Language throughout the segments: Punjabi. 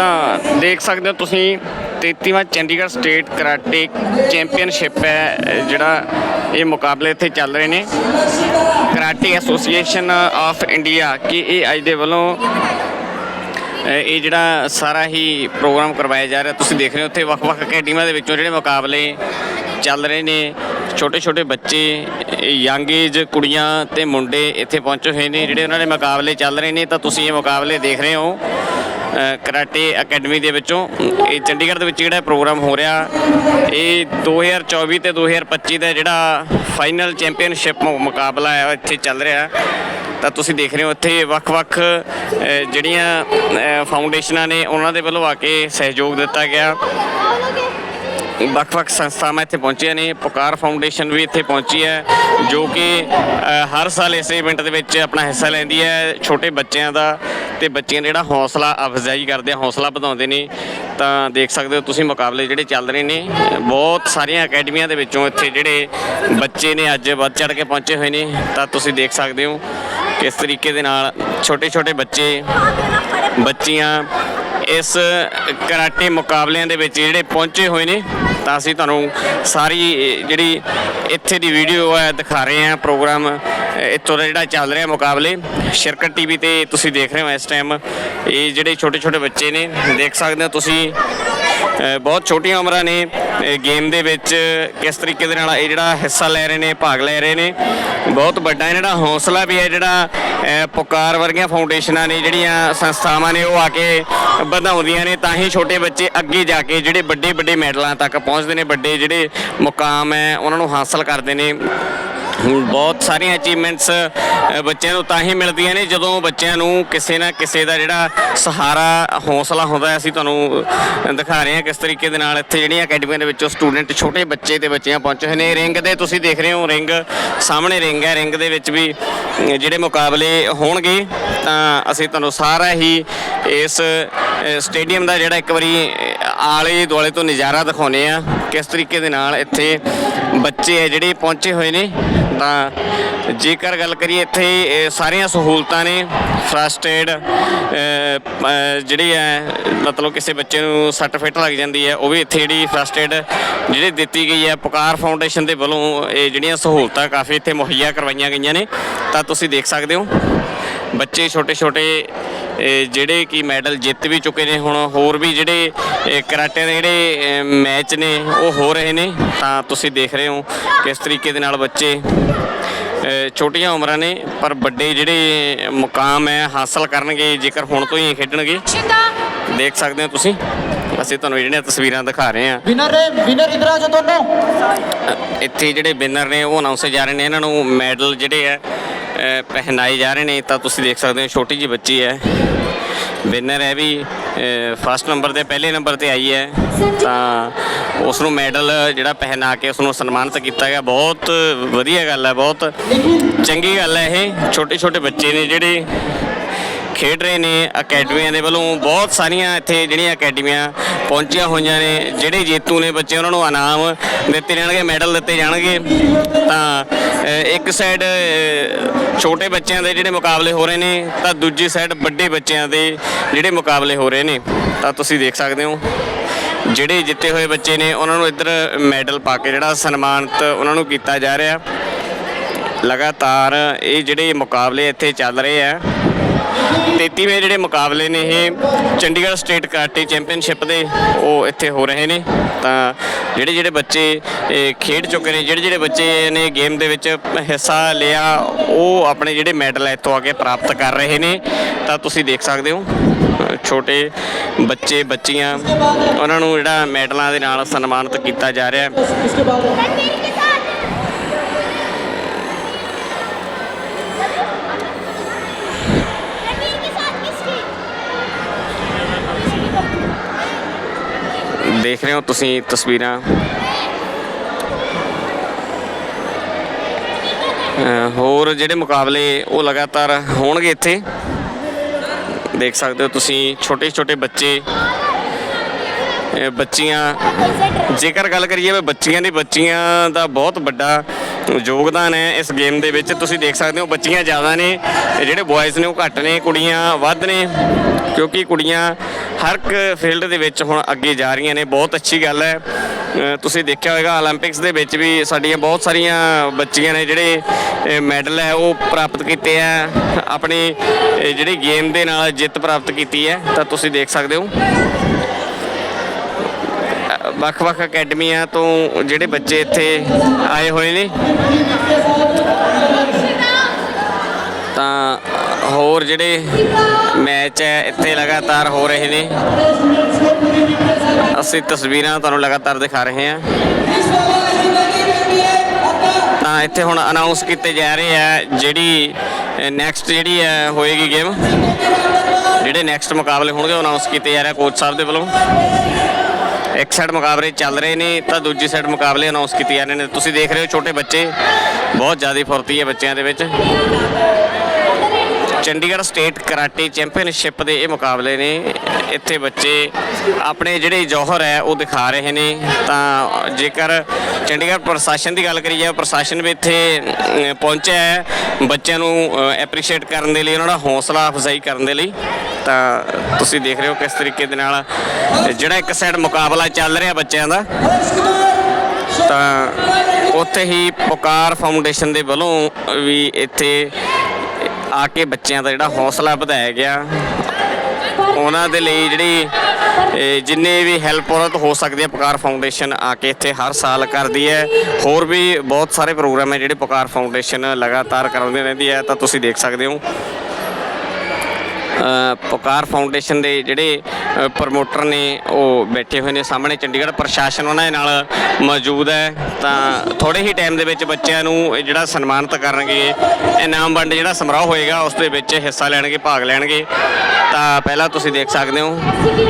ਤਾਂ ਦੇਖ ਸਕਦੇ ਹੋ ਤੁਸੀਂ 33ਵਾਂ ਚੰਡੀਗੜ੍ਹ ਸਟੇਟ ਕਰਾਟੇ ਚੈਂਪੀਅਨਸ਼ਿਪ ਹੈ, ਜਿਹੜਾ ਇਹ ਮੁਕਾਬਲੇ ਇੱਥੇ ਚੱਲ ਰਹੇ ਨੇ। ਕਰਾਟੇ ਐਸੋਸੀਏਸ਼ਨ ਆਫ ਇੰਡੀਆ, ਕਿ ਇਹ ਅੱਜ ਦੇ ਵੱਲੋਂ ਇਹ ਜਿਹੜਾ ਸਾਰਾ ਹੀ ਪ੍ਰੋਗਰਾਮ ਕਰਵਾਇਆ ਜਾ ਰਿਹਾ, ਤੁਸੀਂ ਦੇਖ ਰਹੇ ਹੋ ਉੱਥੇ ਵੱਖ-ਵੱਖ ਅਕੈਡਮੀਆਂ ਦੇ ਵਿੱਚੋਂ ਜਿਹੜੇ ਮੁਕਾਬਲੇ ਚੱਲ ਰਹੇ ਨੇ। ਛੋਟੇ-ਛੋਟੇ ਬੱਚੇ, ਯੰਗ ਏਜ ਕੁੜੀਆਂ ਤੇ ਮੁੰਡੇ ਇੱਥੇ ਪਹੁੰਚੇ ਹੋਏ ਨੇ, ਜਿਹੜੇ ਉਹਨਾਂ ਦੇ ਮੁਕਾਬਲੇ ਚੱਲ ਰਹੇ ਨੇ, ਤਾਂ ਤੁਸੀਂ ਇਹ ਮੁਕਾਬਲੇ ਦੇਖ ਰਹੇ ਹੋ। ਕਰਾਟੇ ਅਕੈਡਮੀ ਦੇ ਵਿੱਚੋਂ, ਇਹ ਚੰਡੀਗੜ੍ਹ ਦੇ ਵਿੱਚ ਜਿਹੜਾ ਪ੍ਰੋਗਰਾਮ ਹੋ ਰਿਹਾ, ਇਹ 2024 ਤੇ 2025 ਦਾ ਜਿਹੜਾ ਫਾਈਨਲ ਚੈਂਪੀਅਨਸ਼ਿਪ ਮੁਕਾਬਲਾ ਹੈ ਇੱਥੇ ਚੱਲ ਰਿਹਾ ਤਾਂ ਤੁਸੀਂ ਦੇਖ ਰਹੇ ਹੋ ਇੱਥੇ ਵੱਖ-ਵੱਖ ਜਿਹੜੀਆਂ ਫਾਊਂਡੇਸ਼ਨਾਂ ਨੇ ਉਹਨਾਂ ਦੇ ਵੱਲੋਂ ਆ ਕੇ ਸਹਿਯੋਗ ਦਿੱਤਾ ਗਿਆ। ਵੱਖ-ਵੱਖ ਸੰਸਥਾਵਾਂ ਇੱਥੇ ਪਹੁੰਚੀਆਂ ਨੇ, ਪੁਕਾਰ ਫਾਊਂਡੇਸ਼ਨ ਵੀ ਇੱਥੇ ਪਹੁੰਚੀ ਹੈ, ਜੋ ਕਿ ਹਰ ਸਾਲ ਇਸ ਇਵੈਂਟ ਦੇ ਵਿੱਚ ਆਪਣਾ ਹਿੱਸਾ ਲੈਂਦੀ ਹੈ, ਛੋਟੇ ਬੱਚਿਆਂ ਦਾ। ਤੇ ਬੱਚਿਆਂ ਦਾ ਜਿਹੜਾ ਹੌਸਲਾ ਅਫਜ਼ਾਈ ਕਰਦੇ ਆ, ਹੌਸਲਾ ਵਧਾਉਂਦੇ ਨੇ, ਤਾਂ ਦੇਖ ਸਕਦੇ ਹੋ ਤੁਸੀਂ ਮੁਕਾਬਲੇ ਜਿਹੜੇ ਚੱਲ ਰਹੇ ਨੇ। ਬਹੁਤ ਸਾਰੀਆਂ ਅਕੈਡਮੀਆਂ ਦੇ ਵਿੱਚੋਂ ਇੱਥੇ ਜਿਹੜੇ ਬੱਚੇ ਨੇ ਅੱਜ ਵੱਧ ਚੜ ਕੇ ਪਹੁੰਚੇ ਹੋਏ ਨੇ, ਤਾਂ ਤੁਸੀਂ ਦੇਖ ਸਕਦੇ ਹੋ ਕਿਸ ਤਰੀਕੇ ਦੇ ਨਾਲ ਛੋਟੇ-ਛੋਟੇ ਬੱਚੇ, ਬੱਚੀਆਂ ਇਸ ਕਰਾਟੇ ਮੁਕਾਬਲਿਆਂ ਦੇ ਵਿੱਚ ਜਿਹੜੇ ਪਹੁੰਚੇ ਹੋਏ ਨੇ। ਤਾਂ ਅਸੀਂ ਤੁਹਾਨੂੰ ਸਾਰੀ ਜਿਹੜੀ ਇੱਥੇ ਦੀ ਵੀਡੀਓ ਹੈ, ਦਿਖਾ ਰਹੇ ਹਾਂ ਪ੍ਰੋਗਰਾਮ ਇੱਥੋਂ ਦਾ ਜਿਹੜਾ ਚੱਲ ਰਿਹਾ ਮੁਕਾਬਲੇ। ਸ਼ਿਰਕਤ ਟੀਵੀ ਤੇ ਤੁਸੀਂ ਦੇਖ ਰਹੇ ਹੋ ਇਸ ਟਾਈਮ ਇਹ ਜਿਹੜੇ ਛੋਟੇ ਛੋਟੇ ਬੱਚੇ ਨੇ, ਦੇਖ ਸਕਦੇ ਹੋ ਤੁਸੀਂ ਬਹੁਤ ਛੋਟੀਆਂ ਉਮਰਾਂ ਨੇ। ਗੇਮ ਦੇ ਵਿੱਚ ਕਿਸ ਤਰੀਕੇ ਦੇ ਨਾਲ ਇਹ ਜਿਹੜਾ ਹਿੱਸਾ ਲੈ ਰਹੇ ਨੇ, ਭਾਗ ਲੈ ਰਹੇ ਨੇ। ਬਹੁਤ ਵੱਡਾ ਇਹਨਾਂ ਦਾ ਹੌਸਲਾ ਵੀ ਹੈ ਜਿਹੜਾ ਪੁਕਾਰ ਵਰਗੀਆਂ ਫਾਊਂਡੇਸ਼ਨਾਂ ਨੇ, ਜਿਹੜੀਆਂ ਸੰਸਥਾਵਾਂ ਨੇ ਉਹ ਆ ਕੇ ਵਧਾਉਂਦੀਆਂ ਨੇ। ਤਾਂ ਹੀ ਛੋਟੇ ਬੱਚੇ ਅੱਗੇ ਜਾ ਕੇ ਜਿਹੜੇ ਵੱਡੇ ਵੱਡੇ ਮੈਡਲਾਂ ਤੱਕ ਪਹੁੰਚਦੇ ਨੇ, ਵੱਡੇ ਜਿਹੜੇ ਮੁਕਾਮ ਹੈ, ਉਹਨਾਂ ਨੂੰ ਹਾਸਲ ਕਰਦੇ ਨੇ। ਬਹੁਤ ਸਾਰੀਆਂ ਅਚੀਵਮੈਂਟਸ ਬੱਚਿਆਂ ਨੂੰ ਤਾਂ ਹੀ ਮਿਲਦੀਆਂ ਨੇ ਜਦੋਂ ਬੱਚਿਆਂ ਨੂੰ ਕਿਸੇ ਨਾ ਕਿਸੇ ਦਾ ਜਿਹੜਾ ਸਹਾਰਾ, ਹੌਸਲਾ ਹੁੰਦਾ ਅਸੀਂ ਤੁਹਾਨੂੰ ਦਿਖਾ ਰਹੇ ਹਾਂ ਕਿਸ ਤਰੀਕੇ ਦੇ ਨਾਲ ਇੱਥੇ ਜਿਹੜੀਆਂ ਅਕੈਡਮੀਆਂ ਦੇ ਵਿੱਚੋਂ ਸਟੂਡੈਂਟ ਛੋਟੇ ਬੱਚੇ ਤੇ ਬੱਚੀਆਂ ਪਹੁੰਚੇ ਹੋਏ ਨੇ। ਰਿੰਗ ਦੇ ਤੁਸੀਂ ਦੇਖ ਰਹੇ ਹੋ, ਰਿੰਗ ਸਾਹਮਣੇ ਰਿੰਗ ਹੈ। ਰਿੰਗ ਦੇ ਵਿੱਚ ਵੀ ਜਿਹੜੇ ਮੁਕਾਬਲੇ ਹੋਣਗੇ, ਤਾਂ ਅਸੀਂ ਤੁਹਾਨੂੰ ਸਾਰਾ ਹੀ ਇਸ ਸਟੇਡੀਅਮ ਦਾ ਜਿਹੜਾ ਇੱਕ ਵਾਰੀ ਆਲੇ ਦੁਆਲੇ ਤੋਂ ਨਜ਼ਾਰਾ ਦਿਖਾਉਨੇ ਆ ਕਿਸ ਤਰੀਕੇ ਦੇ ਨਾਲ ਇੱਥੇ ਬੱਚੇ ਹੈ ਜਿਹੜੇ ਪਹੁੰਚੇ ਹੋਏ ਨੇ। ਤਾਂ ਜੇਕਰ ਗੱਲ ਕਰੀਏ ਇੱਥੇ ਸਾਰੀਆਂ ਸਹੂਲਤਾਂ ਨੇ। ਫਰਸਟ ਏਡ ਜਿਹੜੀ ਹੈ, ਮਤਲਬ ਕਿਸੇ ਬੱਚੇ ਨੂੰ ਸੱਟ ਫਿੱਟ ਲੱਗ ਜਾਂਦੀ ਹੈ, ਉਹ ਵੀ ਇੱਥੇ ਜਿਹੜੀ ਫਰਸਟ ਏਡ ਜਿਹੜੀ ਦਿੱਤੀ ਗਈ ਹੈ। ਪੁਕਾਰ ਫਾਊਂਡੇਸ਼ਨ ਦੇ ਵੱਲੋਂ ਇਹ ਜਿਹੜੀਆਂ ਸਹੂਲਤਾਂ ਕਾਫੀ ਇੱਥੇ ਮੁਹੱਈਆ ਕਰਵਾਈਆਂ ਗਈਆਂ ਨੇ। ਤਾਂ ਤੁਸੀਂ ਦੇਖ ਸਕਦੇ ਹੋ, ਬੱਚੇ ਛੋਟੇ ਛੋਟੇ ਜਿਹੜੇ ਕਿ ਮੈਡਲ ਜਿੱਤ ਵੀ ਚੁੱਕੇ ਨੇ ਹੁਣ ਹੋਰ ਵੀ ਜਿਹੜੇ ਕਰਾਟੇ ਦੇ ਜਿਹੜੇ ਮੈਚ ਨੇ ਉਹ ਹੋ ਰਹੇ ਨੇ। ਤਾਂ ਤੁਸੀਂ ਦੇਖ ਰਹੇ ਹੋ ਕਿਸ ਤਰੀਕੇ ਦੇ ਨਾਲ ਬੱਚੇ ਛੋਟੀਆਂ ਉਮਰਾਂ ਨੇ ਪਰ ਵੱਡੇ ਜਿਹੜੇ ਮੁਕਾਮ ਹੈ ਹਾਸਲ ਕਰਨਗੇ ਜੇਕਰ ਹੁਣ ਤੋਂ ਹੀ ਖੇਡਣਗੇ। ਦੇਖ ਸਕਦੇ ਹੋ ਤੁਸੀਂ। ਅਸੀਂ ਤੁਹਾਨੂੰ ਜਿਹੜੀਆਂ ਤਸਵੀਰਾਂ ਦਿਖਾ ਰਹੇ ਹਾਂ। ਵਿਨਰ ਵਿਨਰ ਇਧਰ ਆ ਜਾ ਦੋਨੋਂ? ਇੱਥੇ ਜਿਹੜੇ ਵਿਨਰ ਨੇ ਉਹ ਅਨਾਉਂਸ ਜਾ ਰਹੇ ਨੇ ਇਹਨਾਂ ਨੂੰ ਮੈਡਲ ਜਿਹੜੇ ਹੈ ਪਹਿਨਾਏ ਜਾ ਰਹੇ ਨੇ ਤਾਂ ਤੁਸੀਂ ਦੇਖ ਸਕਦੇ ਹੋ ਛੋਟੀ ਜਿਹੀ ਬੱਚੀ ਹੈ। ਵਿਨਰ ਹੈ ਵੀ ਫਸਟ ਨੰਬਰ ਤੇ ਪਹਿਲੇ ਨੰਬਰ ਤੇ ਆਈ ਹੈ। ਤਾਂ ਉਸ ਨੂੰ ਮੈਡਲ ਜਿਹੜਾ ਪਹਿਨਾ ਕੇ ਉਸ ਨੂੰ ਸਨਮਾਨਿਤ ਕੀਤਾ ਗਿਆ। ਬਹੁਤ ਵਧੀਆ ਗੱਲ ਹੈ ਬਹੁਤ ਚੰਗੀ ਗੱਲ ਹੈ ਇਹ। ਛੋਟੇ ਛੋਟੇ ਬੱਚੇ ਨੇ ਜਿਹੜੇ ਖੇਡ ਰਹੇ ਨੇ ਅਕੈਡਮੀਆਂ ਦੇ ਵੱਲੋਂ। ਬਹੁਤ ਸਾਰੀਆਂ ਇੱਥੇ ਜਿਹੜੀਆਂ ਅਕੈਡਮੀਆਂ ਪਹੁੰਚੀਆਂ ਹੋਈਆਂ ਨੇ, ਜਿਹੜੇ ਜੇਤੂ ਨੇ ਬੱਚੇ, ਉਹਨਾਂ ਨੂੰ ਇਨਾਮ ਦਿੱਤੇ ਜਾਣਗੇ, ਮੈਡਲ ਦਿੱਤੇ ਜਾਣਗੇ। ਤਾਂ ਇੱਕ ਸਾਈਡ ਛੋਟੇ ਬੱਚਿਆਂ ਦੇ ਜਿਹੜੇ ਮੁਕਾਬਲੇ ਹੋ ਰਹੇ ਨੇ, ਤਾਂ ਦੂਜੀ ਸਾਈਡ ਵੱਡੇ ਬੱਚਿਆਂ ਦੇ ਜਿਹੜੇ ਮੁਕਾਬਲੇ ਹੋ ਰਹੇ ਨੇ। ਤਾਂ ਤੁਸੀਂ ਦੇਖ ਸਕਦੇ ਹੋ, ਜਿਹੜੇ ਜਿੱਤੇ ਹੋਏ ਬੱਚੇ ਨੇ, ਉਹਨਾਂ ਨੂੰ ਇੱਧਰ ਮੈਡਲ ਪਾ ਕੇ ਜਿਹੜਾ ਸਨਮਾਨਿਤ ਉਹਨਾਂ ਨੂੰ ਕੀਤਾ ਜਾ ਰਿਹਾ। ਲਗਾਤਾਰ ਇਹ ਜਿਹੜੇ ਮੁਕਾਬਲੇ ਇੱਥੇ ਚੱਲ ਰਹੇ ਆ 33ਵੇਂ ਜਿਹੜੇ ਮੁਕਾਬਲੇ ਨੇ ਇਹ ਚੰਡੀਗੜ੍ਹ ਸਟੇਟ ਕਰਾਟੇ ਚੈਂਪੀਅਨਸ਼ਿਪ ਦੇ, ਉਹ ਇੱਥੇ ਹੋ ਰਹੇ ਨੇ। ਤਾਂ ਜਿਹੜੇ ਜਿਹੜੇ ਬੱਚੇ ਖੇਡ ਚੁੱਕੇ ਨੇ, ਜਿਹੜੇ ਜਿਹੜੇ ਬੱਚੇ ਨੇ ਗੇਮ ਦੇ ਵਿੱਚ ਹਿੱਸਾ ਲਿਆ, ਉਹ ਆਪਣੇ ਜਿਹੜੇ ਮੈਡਲ ਇੱਥੋਂ ਆ ਕੇ ਪ੍ਰਾਪਤ ਕਰ ਰਹੇ ਨੇ। ਤਾਂ ਤੁਸੀਂ ਦੇਖ ਸਕਦੇ ਹੋ, ਛੋਟੇ ਬੱਚੇ, ਬੱਚੀਆਂ, ਉਹਨਾਂ ਨੂੰ ਜਿਹੜਾ ਮੈਡਲਾਂ ਦੇ ਨਾਲ ਸਨਮਾਨਿਤ ਕੀਤਾ ਜਾ ਰਿਹਾ ਹੈ। ਦੇਖ ਰਹੇ ਹੋ ਤੁਸੀਂ ਤਸਵੀਰਾਂ। ਹੋਰ ਜਿਹੜੇ ਮੁਕਾਬਲੇ ਉਹ ਲਗਾਤਾਰ ਹੋਣਗੇ ਇੱਥੇ, ਦੇਖ ਸਕਦੇ ਹੋ ਤੁਸੀਂ ਛੋਟੇ ਛੋਟੇ ਬੱਚੇ ਬੱਚੀਆਂ, ਜੇਕਰ ਗੱਲ ਕਰੀਏ ਵੀ ਬੱਚੀਆਂ ਦੀ, ਬੱਚੀਆਂ ਦਾ ਬਹੁਤ ਵੱਡਾ ਯੋਗਦਾਨ ਹੈ ਇਸ ਗੇਮ ਦੇ ਵਿੱਚ। ਤੁਸੀਂ ਦੇਖ ਸਕਦੇ ਹੋ ਬੱਚੀਆਂ ਜ਼ਿਆਦਾ ਨੇ, ਜਿਹੜੇ ਬॉयਜ਼ ਨੇ ਉਹ ਘੱਟ ਨੇ, ਕੁੜੀਆਂ ਵੱਧ ਨੇ। ਕਿਉਂਕਿ ਕੁੜੀਆਂ ਹਰ ਇੱਕ ਫੀਲਡ ਦੇ ਵਿੱਚ ਹੁਣ ਅੱਗੇ ਜਾ ਰਹੀਆਂ ਨੇ, ਬਹੁਤ ਅੱਛੀ ਗੱਲ ਹੈ। ਤੁਸੀਂ ਦੇਖਿਆ ਹੋਵੇਗਾ 올림픽ਸ ਦੇ ਵਿੱਚ ਵੀ ਸਾਡੀਆਂ ਬਹੁਤ ਸਾਰੀਆਂ ਬੱਚੀਆਂ ਨੇ ਜਿਹੜੇ ਮੈਡਲ ਹੈ, ਉਹ ਪ੍ਰਾਪਤ ਕੀਤੇ ਆ। ਆਪਣੀ ਜਿਹੜੀ ਗੇਮ ਦੇ ਨਾਲ ਜਿੱਤ ਪ੍ਰਾਪਤ ਕੀਤੀ ਹੈ, ਤਾਂ ਤੁਸੀਂ ਦੇਖ ਸਕਦੇ ਹੋ। ਵੱਖ-ਵੱਖ ਅਕੈਡਮੀਆਂ ਤੋਂ ਜਿਹੜੇ ਬੱਚੇ ਇੱਥੇ ਆਏ ਹੋਏ ਨੇ। ਤਾਂ ਹੋਰ ਜਿਹੜੇ ਮੈਚ ਹੈ, ਇੱਥੇ ਲਗਾਤਾਰ ਹੋ ਰਹੇ ਨੇ। ਅਸੀਂ ਤਸਵੀਰਾਂ ਤੁਹਾਨੂੰ ਲਗਾਤਾਰ ਦਿਖਾ ਰਹੇ ਹਾਂ। ਤਾਂ ਇੱਥੇ ਹੁਣ ਅਨਾਉਂਸ ਕੀਤੇ ਜਾ ਰਹੇ ਆ, ਜਿਹੜੀ ਨੈਕਸਟ ਜਿਹੜੀ ਹੈ, ਹੋਏਗੀ ਗੇਮ ਜਿਹੜੇ ਨੈਕਸਟ ਮੁਕਾਬਲੇ ਹੋਣਗੇ, ਉਹ ਅਨਾਉਂਸ ਕੀਤੇ ਜਾ ਰਹੇ ਕੋਚ ਸਾਹਿਬ ਦੇ ਵੱਲੋਂ। ਇੱਕ ਸਾਈਡ ਮੁਕਾਬਲੇ ਚੱਲ ਰਹੇ ਨੇ, ਤਾਂ ਦੂਜੀ ਸਾਈਡ ਮੁਕਾਬਲੇ ਅਨਾਉਂਸ ਕੀਤੇ ਜਾ ਰਹੇ ਨੇ। ਤੁਸੀਂ ਦੇਖ ਰਹੇ ਹੋ ਛੋਟੇ ਬੱਚੇ, ਬਹੁਤ ਜ਼ਿਆਦਾ ਫੁਰਤੀ ਹੈ ਬੱਚਿਆਂ ਦੇ ਵਿੱਚ। ਚੰਡੀਗੜ੍ਹ ਸਟੇਟ ਕਰਾਟੇ ਚੈਂਪੀਅਨਸ਼ਿਪ ਦੇ ਇਹ ਮੁਕਾਬਲੇ ਨੇ। ਇੱਥੇ ਬੱਚੇ ਆਪਣੇ ਜਿਹੜੇ ਜੌਹਰ ਹੈ, ਉਹ ਦਿਖਾ ਰਹੇ ਨੇ। ਤਾਂ ਜੇਕਰ ਚੰਡੀਗੜ੍ਹ ਪ੍ਰਸ਼ਾਸਨ ਦੀ ਗੱਲ ਕਰੀਏ, ਪ੍ਰਸ਼ਾਸਨ ਵੀ ਇੱਥੇ ਪਹੁੰਚਿਆ ਹੈ ਬੱਚਿਆਂ ਨੂੰ ਐਪਰੀਸ਼ੀਏਟ ਕਰਨ ਦੇ ਲਈ, ਉਹਨਾਂ ਦਾ ਹੌਸਲਾ ਅਫਜ਼ਾਈ ਕਰਨ ਦੇ ਲਈ। ਤਾਂ ਤੁਸੀਂ ਦੇਖ ਰਹੇ ਹੋ ਕਿਸ ਤਰੀਕੇ ਦੇ ਨਾਲ ਜਿਹੜਾ ਇੱਕ ਸਾਈਡ ਮੁਕਾਬਲਾ ਚੱਲ ਰਿਹਾ ਬੱਚਿਆਂ ਦਾ। ਤਾਂ ਉੱਥੇ ਹੀ ਪੁਕਾਰ ਫਾਊਂਡੇਸ਼ਨ ਦੇ ਵੱਲੋਂ ਵੀ ਇੱਥੇ ਆ ਕੇ ਬੱਚਿਆਂ ਦਾ ਜਿਹੜਾ ਹੌਸਲਾ ਵਧਾਇਆ ਗਿਆ। ਉਹਨਾਂ ਦੇ ਲਈ ਜਿਹੜੀ, ਇਹ ਜਿੰਨੇ ਵੀ ਹੈਲਪ ਉਹਨਾਂ ਤੋਂ ਹੋ ਸਕਦੀ ਹੈ ਪੁਕਾਰ ਫਾਊਂਡੇਸ਼ਨ ਆ ਕੇ ਇੱਥੇ ਹਰ ਸਾਲ ਕਰਦੀ ਹੈ। ਹੋਰ ਵੀ ਬਹੁਤ ਸਾਰੇ ਪ੍ਰੋਗਰਾਮ ਹੈ ਜਿਹੜੇ ਪੁਕਾਰ ਫਾਊਂਡੇਸ਼ਨ ਲਗਾਤਾਰ ਕਰਾਉਂਦੀ ਰਹਿੰਦੀ ਹੈ ਤਾਂ ਤੁਸੀਂ ਦੇਖ ਸਕਦੇ ਹੋ। ਪੁਕਾਰ ਫਾਊਂਡੇਸ਼ਨ ਦੇ ਜਿਹੜੇ ਪ੍ਰਮੋਟਰ ਨੇ, ਉਹ ਬੈਠੇ ਹੋਏ ਨੇ ਸਾਹਮਣੇ। ਚੰਡੀਗੜ੍ਹ ਪ੍ਰਸ਼ਾਸਨ ਉਹਨਾਂ ਦੇ ਨਾਲ ਮੌਜੂਦ ਹੈ। ਤਾਂ ਥੋੜੇ ਹੀ ਟਾਈਮ ਦੇ ਵਿੱਚ ਬੱਚਿਆਂ ਨੂੰ ਇਹ ਜਿਹੜਾ ਸਨਮਾਨਿਤ ਕਰਨਗੇ, ਇਨਾਮ ਵੰਡ ਜਿਹੜਾ ਸਮਾਰੋਹ ਹੋਏਗਾ, ਉਸ ਦੇ ਵਿੱਚ ਹਿੱਸਾ ਲੈਣਗੇ, ਭਾਗ ਲੈਣਗੇ। ਤਾਂ ਪਹਿਲਾਂ ਤੁਸੀਂ ਦੇਖ ਸਕਦੇ ਹੋ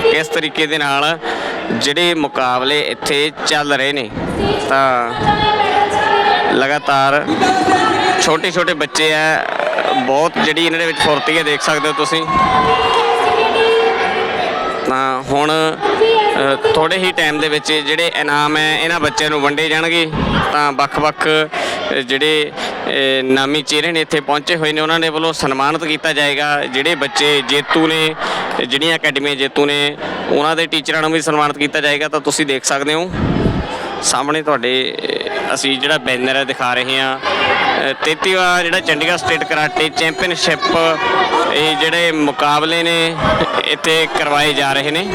ਕਿਸ ਤਰੀਕੇ ਦੇ ਨਾਲ ਜਿਹੜੇ ਮੁਕਾਬਲੇ ਇੱਥੇ ਚੱਲ ਰਹੇ ਨੇ। ਤਾਂ ਲਗਾਤਾਰ ਛੋਟੇ ਛੋਟੇ ਬੱਚੇ ਆ। ਬਹੁਤ ਜਿਹੜੀ ਇਹਨਾਂ ਦੇ ਵਿੱਚ ਫੁਰਤੀ ਹੈ ਦੇਖ ਸਕਦੇ ਹੋ ਤੁਸੀਂ। ਤਾਂ ਹੁਣ ਅ, ਥੋੜੇ ਹੀ ਟਾਈਮ ਦੇ ਵਿੱਚ ਜਿਹੜੇ ਇਨਾਮ ਹੈ ਇਹਨਾਂ ਬੱਚਿਆਂ ਨੂੰ ਵੰਡੇ ਜਾਣਗੇ। ਤਾਂ ਵੱਖ-ਵੱਖ ਜਿਹੜੇ ਨਾਮੀ ਚਿਹਰੇ ਨੇ ਇੱਥੇ ਪਹੁੰਚੇ ਹੋਏ ਨੇ ਉਹਨਾਂ ਦੇ ਵੱਲੋਂ ਸਨਮਾਨਿਤ ਕੀਤਾ ਜਾਏਗਾ। ਜਿਹੜੇ ਬੱਚੇ ਜੇਤੂ ਨੇ ਜਿਹੜੀਆਂ ਅਕੈਡਮੀਆਂ ਜੇਤੂ ਨੇ ਉਹਨਾਂ ਦੇ ਟੀਚਰਾਂ ਨੂੰ ਵੀ ਸਨਮਾਨਿਤ ਕੀਤਾ ਜਾਏਗਾ। ਤਾਂ ਤੁਸੀਂ ਦੇਖ ਸਕਦੇ ਹੋ। ਸਾਹਮਣੇ ਤੁਹਾਡੇ ਅਸੀਂ ਜਿਹੜਾ ਬੈਨਰ ਹੈ ਦਿਖਾ ਰਹੇ ਹਾਂ। 33ਵਾਂ ਜਿਹੜਾ ਚੰਡੀਗੜ੍ਹ ਸਟੇਟ ਕਰਾਟੇ ਚੈਂਪੀਅਨਸ਼ਿਪ ਇਹ ਜਿਹੜੇ ਮੁਕਾਬਲੇ ਨੇ, ਇੱਥੇ ਕਰਵਾਏ ਜਾ ਰਹੇ ਨੇ।